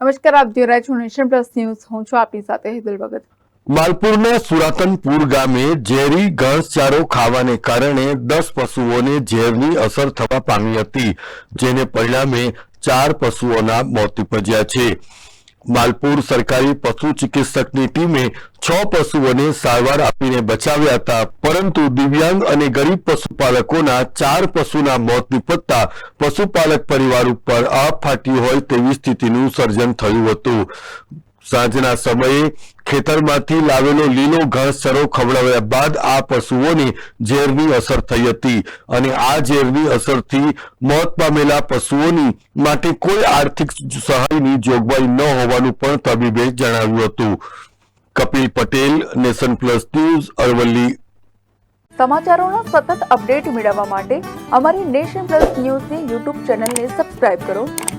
નમસ્કાર, આપ જોઈ રહ્યા છો નેશન પ્લસ ન્યૂઝ. હું છું આપની સાથે હેતલ ભગત. માલપુરના સુરાતનપુર ગામે ઝેરી ઘાસચારો ખાવાને કારણે દસ પશુઓને ઝેરની અસર થવા પામી હતી, જેને પરિણામે ચાર પશુઓના મોત નિપજ્યા છે. માલપુર સરકારી પશુ ચિકિત્સકની ટીમે છ પશુઓને સારવાર આપીને બચાવ્યા હતા. પરંતુ દિવ્યાંગ અને ગરીબ પશુપાલકોના ચાર પશુના મોત નિપજતા પશુપાલક પરિવાર ઉપર આ ફાટ્યું હોય તેવી સ્થિતિનું સર્જન થયું હતું. સાંજના સમયે ખેતરમાંથી લાવેલો લીલો ઘાસચારો ખવડાવ્યા બાદ આ પશુઓને ઝેરની અસર થઈ હતી અને આ ઝેરની અસરથી મોત પામેલા પશુઓની માટે કોઈ આર્થિક સહાયની જોગવાઈ ન હોવાનું પણ તબીબે જણાવ્યું હતું. Kapil Patel, nation plus news, Aravalli. સમાચારોનો સતત અપડેટ મેળવવા માટે અમારી નેશન પ્લસ ન્યૂઝની યુટ્યુબ ચેનલને સબસ્ક્રાઇબ કરો.